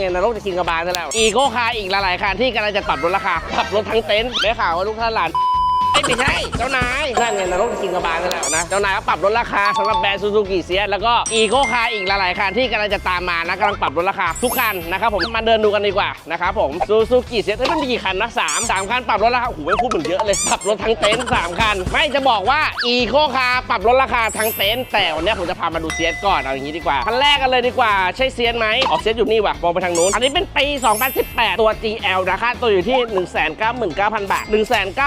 นั่นนรกจะกินกระบาลซะแล้ว อีโคคาร์อีกหลายๆคันที่กำลังจะปรับลดราคาปรับลดทั้งเต็นท์ได้ข่าวว่าลูกท่านหลาน เอ้ยไม่ใช่เจ้านายนั่นไงนรกจะกินกระบาลซะแล้วนะเจ้านายก็ปรับลดราคาสำหรับแบรนด์ซูซูกิเซียแล้วก็อีโคคาร์อีกหลายๆคันที่กำลังจะตามมานะกำลังปรับลดราคาทุกคันนะครับผมมาเดินดูกันดีกว่านะครับผมซูซูกิเซียเอ้ยมันมีกี่คันนะสามสามคันปรับลดราคาโอ้โหไม่พูดเหมือนเยอะเลยปรับลดทั้งเต็นท์สามคันไม่จะบอกว่าอีโคคาร์ปรับลดราคาทั้งเต็นท์แต่วันนี้ผมจะพามาดูเซียสก่อนเอาอย่างนี้ดีกว่าคันแรกกันเลยดีกว่าใช่เซียสไหมออกเซียสอยู่นี่ว่ะมองไปทางนู้นอันนี้เป็นปี 2018 ตัว GL นะคะตัวอยู่ที่ 199,000 บาท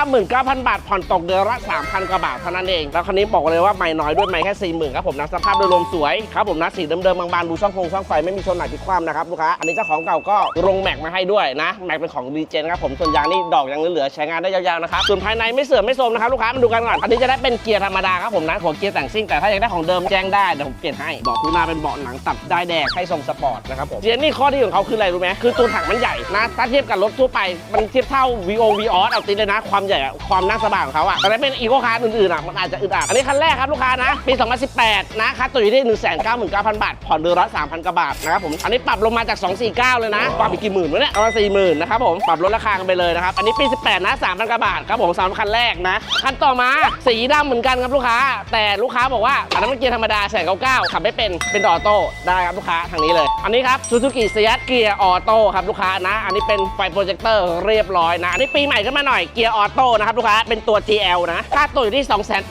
199,000 บาทผ่อนตกเดือนละ 3,000 กว่าบาทเท่านั้นเอง แล้วคันนี้บอกเลยว่าไม่น้อยด้วยไม่แค่ 40,000ครับผมนะสภาพโดยรวมสวยครับผมนะสีเดิมๆบางๆดูช่องฟงช่องไฟไม่มีชนหนักที่คว่ำนะครับลูกค้าอันนี้เจ้าของเก่าก็ลงแม็กมาให้ด้วยนะแม็กเป็นของดีเจนครับผมส่วนยางนี่ดอกยังเหลือๆใช้งานได้ยาวๆนะครับส่วนภายในไม่เสื่อมไม่โทรมนะครับลูกค้ามาดูกันก่อนอันนี้จะได้เป็นเกียร์ธรรมดาครับผมนะของเกียร์แต่งซิ่งแต่ถ้าอยากได้ของเดิมแจ้งได้เดี๋ยวผมเปลี่ยนให้เบาะคูหน้าเป็นเบาะหนังตับได้แดงให้ทรงสปอร์ตนะครับผมเจนนี่ข้อดีของเขาคืออะไรรู้ไหมคือตัวถังมันใหญ่นะถ้าเทียบกับรถทั่วไปมันเทียบเท่า VO v อ s เอาติดเลยนะความใหญ่ความนั่งสบายของเขาอะแต่ถ้าเป็นอีโคคาร์อื่นๆอะมันอาจจะอึดอัดอันนี้คันแรกครับลูกค้านะ ปี 2018 นะคันตัวอยู่ที่ 199,000 บาท ผ่อนเดือนละ3,000กว่าบาทนะครับผม อันนี้ปรับลงมาจาก 249 เลยนะ ปรับอีกกี่หมื่นวะเนี่ยประมาณ40,000 นะครับผม ปรับลดราคากันไปเลยนะครับ อันนี้ปี 18 นะ 3,000กว่าบาทครับผมสำหรับคันแรกนะ คันต่อมาสีดำเหมือนกันครับลูกค้า แต่ลูกค้าบอกว่าอันนั้นมันเกียร์ธรรมดาแสนเก้าขับไม่เป็น เป็นออโต้ได้ครับลูกค้าทางนี้เลย อันนี้ครับซูซูกิเซียเกียร์ออโต้ครับลูกค้านะ อันนี้เป็นไฟโปรเจคเตอร์เรียบร้อยนะ อันนี้ปีใหม่ขึ้นมาหน่อยเกียร์ออโต้นะครับลูกค้าเป็นตัว GL นะ ค่าตัวอยู่ที่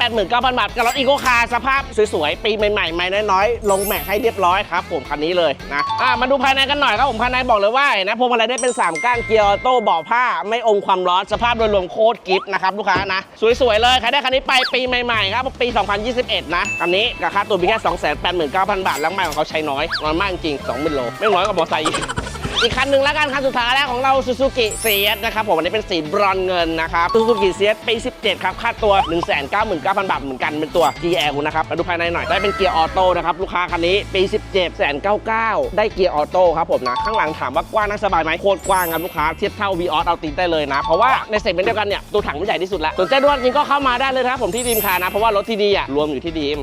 289,000 บาท กับรถอีโคคาร์สภาพสวยๆ ปีใหม่ๆไม่น้อยๆ ลงแม็กให้เรียบร้อยครับผมคันนี้เลยนะอะมาดูภายในกันหน่อยครับผมภายในบอกเลยว่านะพวงมาลัยได้เป็น 3 ก้านเกียร์ออโต้เบาะผ้าไม่อมความร้อนสภาพโดยรวมโคตรกิฟต์นะครับลูกค้านะ สวยๆเลยใครได้คันนี้ไปปีใหม่ๆครับปี 2021 นะคันนี้กับค่าตัวมีแค่ 289,000 บาทแล้วไม่ของเขาใช้น้อยน้อยมากจริง 20,000โลไม่น้อยกว่ามอไซค์ อีกคันหนึ่งแล้วกันคันสุดท้ายแล้วของเราซูซูกิเซียสนะครับผมอันนี้เป็นสีบรอนเงินนะครับซูซูกิเซียสปี17 ครับค่าตัว 199,000 บาทเหมือนกันเป็นตัว GL นะครับมาดูภายในหน่อยได้เป็นเกียร์ออโต้นะครับลูกค้าคันนี้ปี 17 199 ได้เกียร์ออโต้ครับผมนะข้างหลังถามว่ากว้างนั่งสบายไหมโคตรกว้างครับลูกค้าเทียบเท่า v ีออสเอาติดได้เลยนะ เพราะว่าในเซกเมนต์เดียวกันเนี่ยตัวถังมันใหญ่ที่สุดล้วสนใจด้วยจริงก็เข้ามาได้เลยนะครับผมที่ดีมคานะเพราะว่ารถที่ดีอะรวมอยู่ที่ดีม